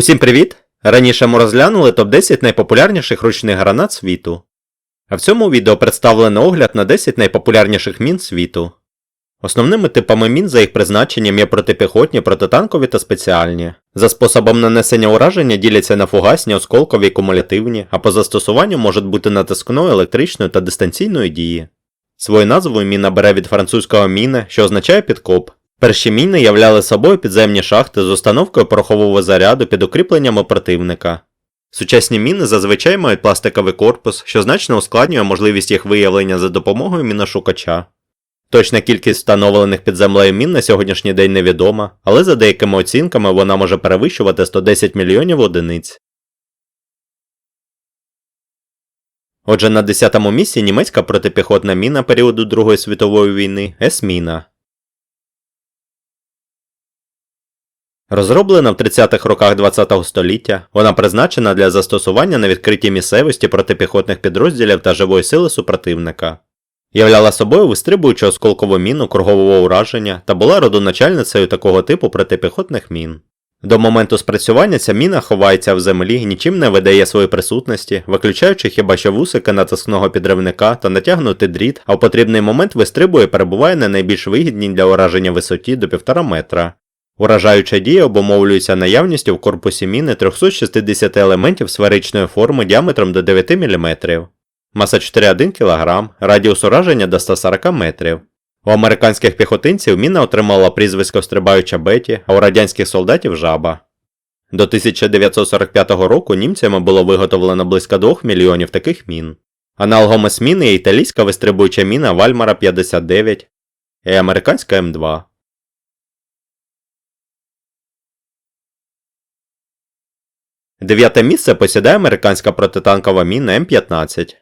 Усім привіт! Раніше ми розглянули топ-10 найпопулярніших ручних гранат світу. А в цьому відео представлено огляд на 10 найпопулярніших мін світу. Основними типами мін за їх призначенням є протипіхотні, протитанкові та спеціальні. За способом нанесення ураження діляться на фугасні, осколкові і кумулятивні, а по застосуванню можуть бути натискною, електричною та дистанційною дії. Свою назву міна бере від французького міне, що означає підкоп. Перші міни являли собою підземні шахти з установкою порохового заряду під укріпленнями противника. Сучасні міни зазвичай мають пластиковий корпус, що значно ускладнює можливість їх виявлення за допомогою міношукача. Точна кількість встановлених під землею мін на сьогоднішній день невідома, але за деякими оцінками вона може перевищувати 110 мільйонів одиниць. Отже, на 10-му місці німецька протипіхотна міна періоду Другої світової війни С-міна. Розроблена в 30-х роках ХХ століття, вона призначена для застосування на відкритій місцевості протипіхотних підрозділів та живої сили супротивника. Являла собою вистрибуючу осколкову міну кругового ураження та була родоначальницею такого типу протипіхотних мін. До моменту спрацювання ця міна ховається в землі нічим не видає своєї присутності, виключаючи хіба що вусики натискного підривника та натягнутий дріт, а в потрібний момент вистрибує і перебуває на найбільш вигідній для ураження висоті до 1,5 метра. Уражаюча дія обумовлюється наявністю в корпусі міни 360 елементів сферичної форми діаметром до 9 мм. Маса 4,1 кг, радіус ураження до 140 метрів. У американських піхотинців міна отримала прізвисько стрибаюча Беті, а у радянських солдатів жаба. До 1945 року німцями було виготовлено близько 2 мільйонів таких мін. Аналогом міни є італійська вистрибуюча міна Вальмара 59 і американська М2. Дев'яте місце посідає американська протитанкова міна М15.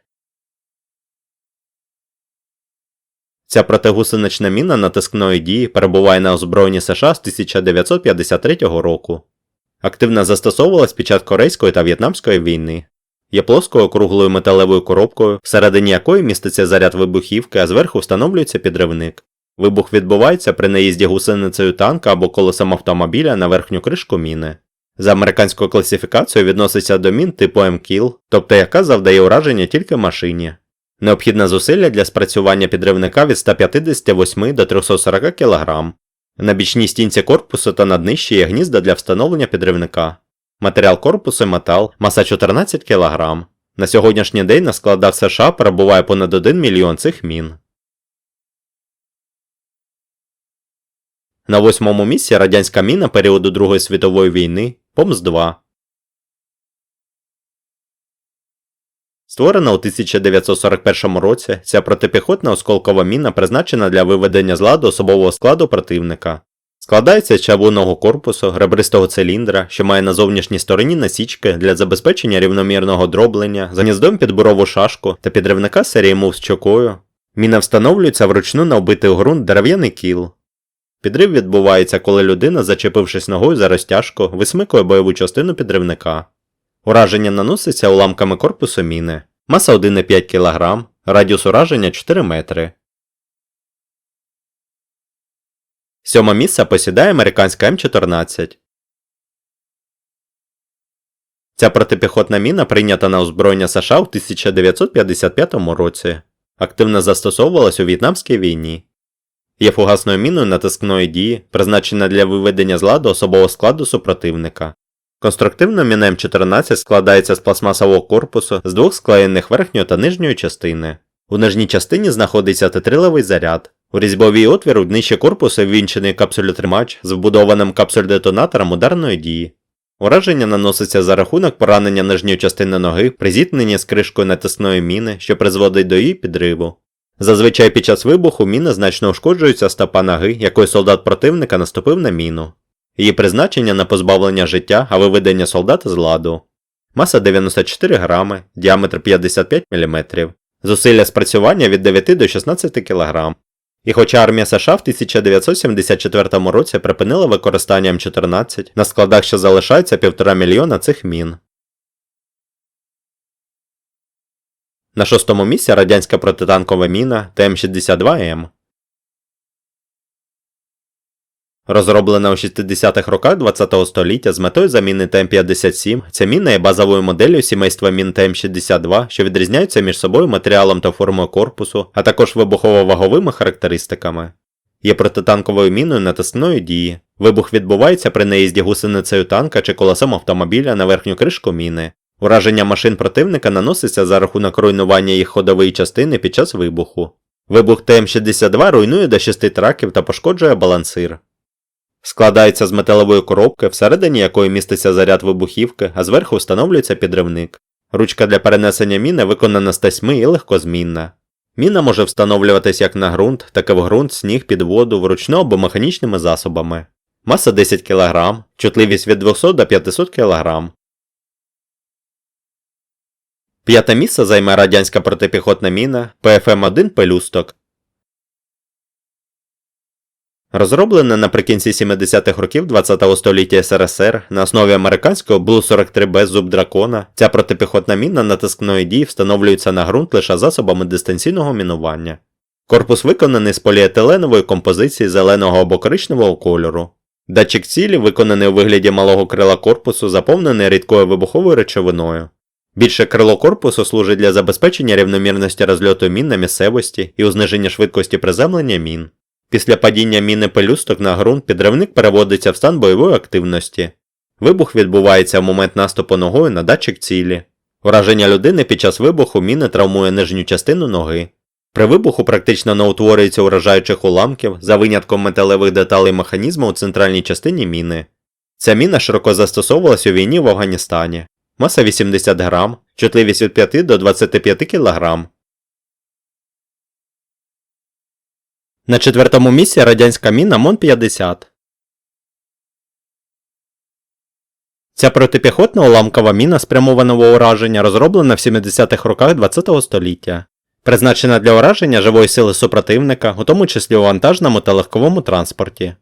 Ця протигусенична міна натискної дії перебуває на озброєнні США з 1953 року. Активно застосовувалась під час Корейської та В'єтнамської війни. Є плоскою округлою металевою коробкою, всередині якої міститься заряд вибухівки, а зверху встановлюється підривник. Вибух відбувається при наїзді гусеницею танка або колесом автомобіля на верхню кришку міни. За американською класифікацією відноситься до мін типу МКІЛ, тобто яка завдає ураження тільки машині. Необхідне зусилля для спрацювання підривника від 158 до 340 кг. На бічній стінці корпусу та на днищі є гнізда для встановлення підривника. Матеріал корпусу метал, маса 14 кг. На сьогоднішній день на складах США перебуває понад 1 мільйон цих мін. На восьмому місці радянська міна періоду Другої світової війни ПОМС-2. Створена у 1941 році, ця протипіхотна осколкова міна призначена для виведення з ладу особового складу противника. Складається з чавунного корпусу, ребристого циліндра, що має на зовнішній стороні насічки для забезпечення рівномірного дроблення, з гніздом під бурову шашку та підривника серії мув з чокою. Міна встановлюється вручну на вбитий ґрунт дерев'яний кіл. Підрив відбувається, коли людина, зачепившись ногою за розтяжку, висмикує бойову частину підривника. Ураження наноситься уламками корпусу міни. Маса 1,5 кг, радіус ураження 4 метри. Сьоме місце посідає американська М14. Ця протипіхотна міна прийнята на озброєння США у 1955 році. Активно застосовувалась у В'єтнамській війні. Є фугасною міною натискної дії, призначена для виведення з ладу особового складу супротивника. Конструктивно міна М14 складається з пластмасового корпусу з двох склеєних верхньої та нижньої частини. У нижній частині знаходиться тетриловий заряд. У різьбовій отвір днищі корпусу ввінчений капсулетримач з вбудованим капсуль-детонатором ударної дії. Ураження наноситься за рахунок поранення нижньої частини ноги при зіткненні з кришкою натисної міни, що призводить до її підриву. Зазвичай під час вибуху міни значно ушкоджуються стопа ноги, якою солдат противника наступив на міну. Її призначення на позбавлення життя, а виведення солдата з ладу. Маса 94 грами, діаметр 55 мм. Зусилля спрацювання від 9 до 16 кг. І хоча армія США в 1974 році припинила використання М14, на складах ще залишається 1,5 мільйона цих мін. На шостому місці радянська протитанкова міна ТМ-62М. Розроблена у 60-х роках ХХ століття з метою заміни ТМ-57, ця міна є базовою моделлю сімейства мін ТМ-62, що відрізняються між собою матеріалом та формою корпусу, а також вибухово-ваговими характеристиками. Є протитанковою міною натискної дії. Вибух відбувається при наїзді гусеницею танка чи колесом автомобіля на верхню кришку міни. Ураження машин противника наноситься за рахунок руйнування їх ходової частини під час вибуху. Вибух ТМ-62 руйнує до 6 траків та пошкоджує балансир. Складається з металевої коробки, всередині якої міститься заряд вибухівки, а зверху встановлюється підривник. Ручка для перенесення міни виконана з тасьми і легкозмінна. Міна може встановлюватись як на ґрунт, так і в ґрунт, сніг під воду, вручну або механічними засобами. Маса 10 кг, чутливість від 200 до 500 кг. П'яте місце займе радянська протипіхотна міна ПФМ-1 Пелюсток. Розроблена наприкінці 70-х років ХХ століття СРСР на основі американського Блу-43Б зуб дракона, ця протипіхотна міна натискної дії встановлюється на ґрунт лише засобами дистанційного мінування. Корпус виконаний з поліетиленової композиції зеленого або коричневого кольору. Датчик цілі виконаний у вигляді малого крила корпусу, заповнений рідкою вибуховою речовиною. Більше крило корпусу служить для забезпечення рівномірності розльоту мін на місцевості і у зниженні швидкості приземлення мін. Після падіння міни пелюсток на ґрунт підривник переводиться в стан бойової активності. Вибух відбувається в момент наступу ногою на датчик цілі. Ураження людини під час вибуху міни травмує нижню частину ноги. При вибуху практично не утворюється уражаючих уламків за винятком металевих деталей механізму у центральній частині міни. Ця міна широко застосовувалась у війні в Афганістані. Маса 80 грам, чутливість від 5 до 25 кг. На четвертому місці радянська міна МОН-50. Ця протипіхотна уламкова міна спрямованого ураження розроблена в 70-х роках ХХ століття. Призначена для ураження живої сили супротивника, у тому числі у вантажному та легковому транспорті.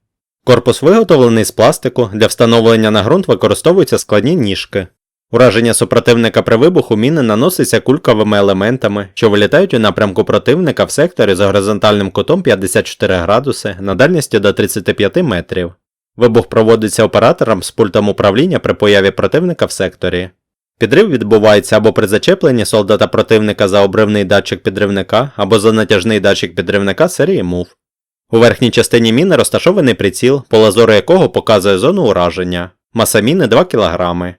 Корпус виготовлений з пластику, для встановлення на ґрунт використовуються складні ніжки. Ураження супротивника при вибуху міни наноситься кульковими елементами, що вилітають у напрямку противника в секторі за горизонтальним кутом 54 градуси на дальності до 35 метрів. Вибух проводиться оператором з пультом управління при появі противника в секторі. Підрив відбувається або при зачепленні солдата противника за обривний датчик підривника, або за натяжний датчик підривника серії MOV. У верхній частині міни розташований приціл, поле зору якого показує зону ураження. Маса міни 2 кг.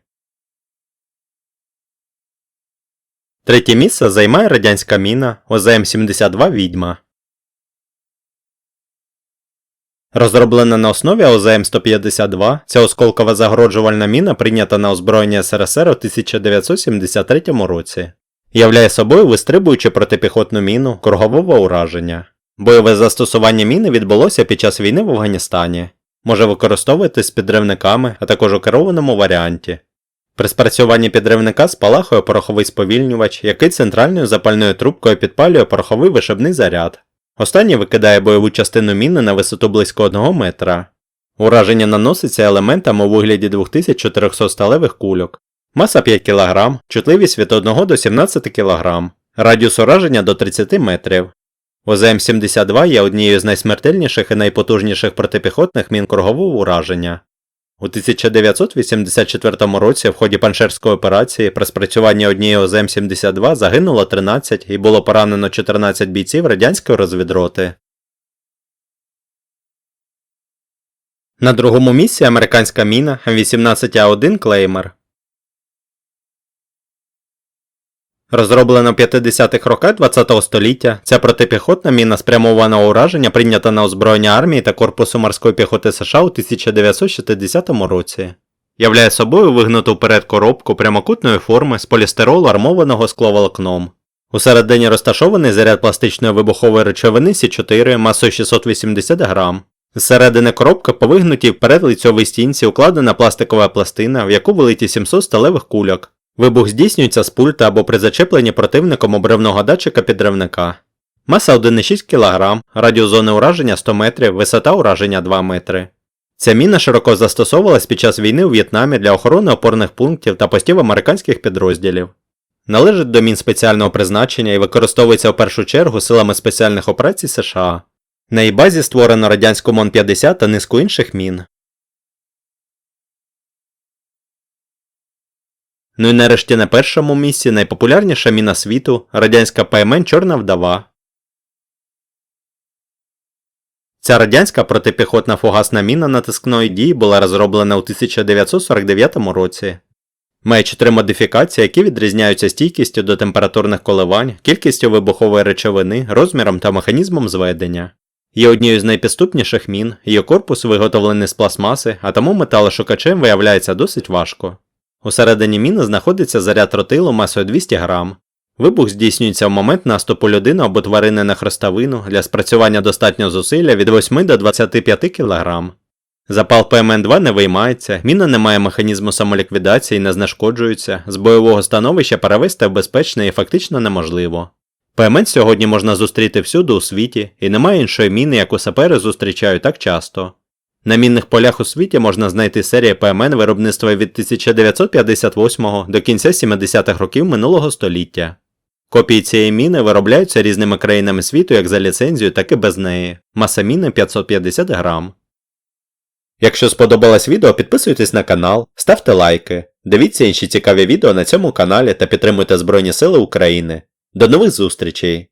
Третє місце займає радянська міна ОЗМ-72 Відьма. Розроблена на основі ОЗМ-152, ця осколкова загороджувальна міна прийнята на озброєння СРСР у 1973 році. Являє собою вистрибуючу протипіхотну міну кругового ураження. Бойове застосування міни відбулося під час війни в Афганістані. Може використовуватись підривниками, а також у керованому варіанті. При спрацюванні підривника спалахує пороховий сповільнювач, який центральною запальною трубкою підпалює пороховий вишибний заряд. Останній викидає бойову частину міни на висоту близько 1 метра. Ураження наноситься елементами у вигляді 2400 сталевих кульок. Маса 5 кг, чутливість від 1 до 17 кг, радіус ураження до 30 метрів. ОЗМ-72 є однією з найсмертельніших і найпотужніших протипіхотних мін кругового ураження. У 1984 році в ході паншерської операції при спрацюванні однієї ОЗМ-72 загинуло 13 і було поранено 14 бійців радянської розвідроти. На другому місці американська міна М18А1 Клеймер. Розроблена в 50-х роках ХХ століття, ця протипіхотна міна спрямованого ураження прийнята на озброєння армії та Корпусу морської піхоти США у 1960 році. Являє собою вигнуту вперед коробку прямокутної форми з полістиролу армованого скловолокном. Усередині розташований заряд пластичної вибухової речовини С4 масою 680 грам. Зсередини коробки по вигнутій вперед лицьовій стінці укладена пластикова пластина, в яку вилиті 700 сталевих кульок. Вибух здійснюється з пульта або при зачепленні противником обривного датчика підривника. Маса 1,6 кг, радіус зони ураження 100 метрів, висота ураження 2 метри. Ця міна широко застосовувалась під час війни у В'єтнамі для охорони опорних пунктів та постів американських підрозділів. Належить до мін спеціального призначення і використовується в першу чергу силами спеціальних операцій США. На її базі створено радянську МОН-50 та низку інших мін. Ну і нарешті на першому місці найпопулярніша міна світу радянська ПМН Чорна вдова. Ця радянська протипіхотна фугасна міна натискної дії була розроблена у 1949 році. Має чотири модифікації, які відрізняються стійкістю до температурних коливань, кількістю вибухової речовини, розміром та механізмом зведення. Є однією з найпідступніших мін, її корпус виготовлений з пластмаси, а тому металошукачем виявляється досить важко. Усередині міни знаходиться заряд тротилу масою 200 грам. Вибух здійснюється в момент наступу людини або тварини на хрестовину, для спрацювання достатньо зусилля від 8 до 25 кг. Запал ПМН-2 не виймається, міна не має механізму самоліквідації і не знешкоджується, з бойового становища перевести в безпечне і фактично неможливо. ПМН сьогодні можна зустріти всюди у світі, і немає іншої міни, яку сапери зустрічають так часто. На мінних полях у світі можна знайти серії ПМН виробництва від 1958 до кінця 70-х років минулого століття. Копії цієї міни виробляються різними країнами світу як за ліцензію, так і без неї. Маса міни 550 грам. Якщо сподобалось відео, підписуйтесь на канал, ставте лайки, дивіться інші цікаві відео на цьому каналі та підтримуйте Збройні Сили України. До нових зустрічей!